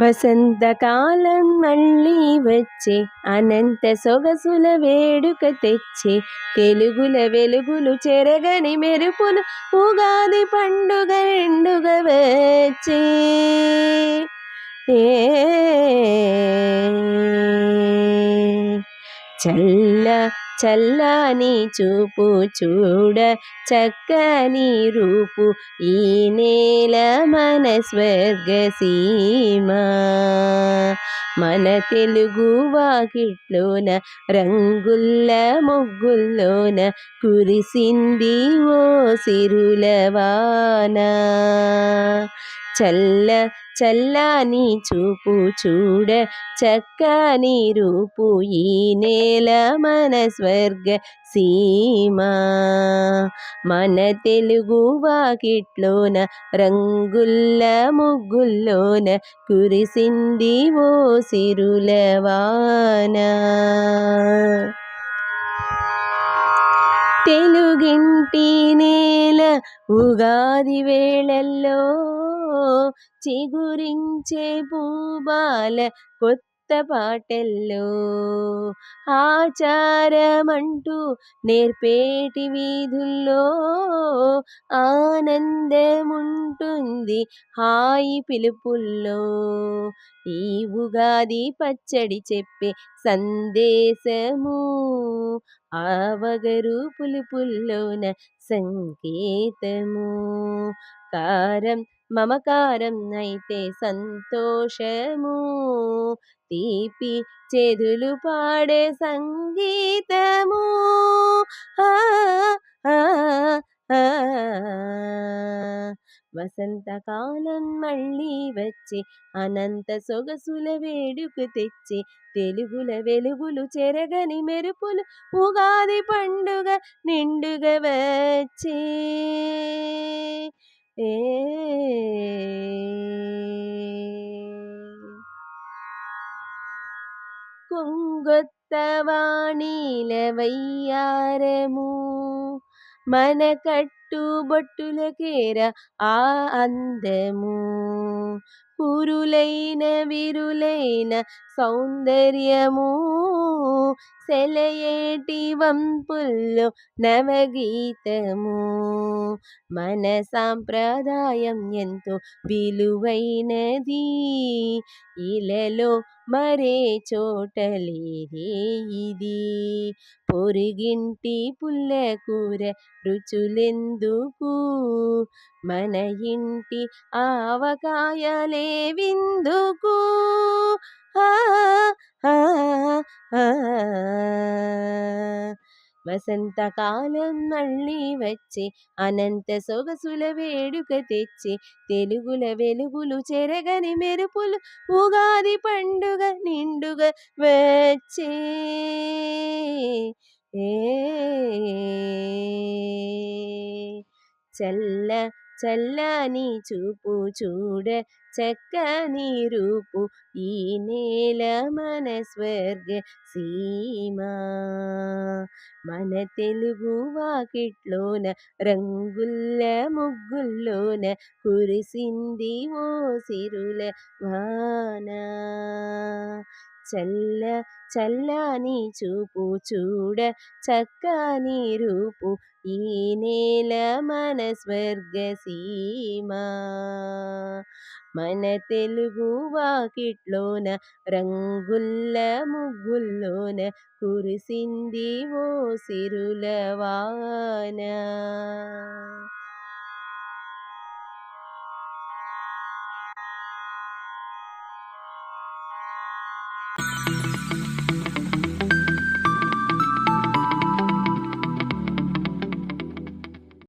వసంతకాలం మళ్ళీ వచ్చే అనంత సొగసుల వేడుక తెచ్చే తెలుగుల వెలుగులు చెరగని మెరుపులు ఉగాది పండుగ రెండుగ వచ్చే చల్ల చల్లని చూపు చూడ చక్కని రూపు ఈ నేల మన స్వర్గసీమ. మన తెలుగు వాకిట్లోన రంగుల్ల ముగ్గుల్లోన కురిసింది ఓ సిరులవాన. చల్ల చల్లని చూపు చూడ చక్కని రూపు ఈ నేల మన స్వర్గ సీమా. మన తెలుగు వాకిట్లోన రంగుల్ల ముగ్గుల్లోన కురిసింది ఓ సిరులవాన. తెలుగింటి నేల ఉగాది వేళల్లో చిగురించే పూబాల కొత్త పాటల్లో. ఆచారమంటూ నేర్పేటి వీధుల్లో ఆనందముంటుంది హాయి పిలుపుల్లో. ఈ ఉగాది పచ్చడి చెప్పే సందేశము ఆవగరు పులుపుల్లోన సంకేతము. కారం మమకారం అయితే సంతోషము. తీపి చెదులు పాడే సంగీతము. వసంతకాలం మళ్ళీ వచ్చి అనంత సొగసుల వేడుకు తెచ్చి తెలుగుల వెలుగులు చెరగని మెరుపులు ఉగాది పండుగ నిండుగా వచ్చే. వాణిలవయ్యారము మన కట్టు బొట్టులకేర ఆ అందము. పురులైన విరులైన సౌందర్యము సెలయేటి వంపుల్లో నవగీతము. మన సాంప్రదాయం ఎంతో విలువైనది. ఇలలో మరే చోటలేదే ఇది. పొరుగింటి పుల్లకూర రుచులెందుకు? మన ఇంటి ఆవకాయలే విందుకు. వసంతకాలం మళ్ళీ వచ్చి అనంత సొగసుల వేడుక తెచ్చి తెలుగుల వెలుగులు చెరగని మెరుపులు ఉగాది పండుగ నిండుగా వచ్చే. ఏ చల్ల చల్లని చూపు చూడ చక్కని రూపు ఈ నేల మన స్వర్గ సీమా. మన తెలుగు వాకిట్లోన రంగుల్ల ముగ్గుల్లోన కురిసింది ఓ సిరుల వాన. చల్ల చల్లని చూపు చూడ చక్కని రూపు ఈ నేల మన స్వర్గసీమ మన తెలుగు వాకిట్లోన రంగుల్ల ముగ్గుల్లోన కురిసింది ఓ సిరుల వాన.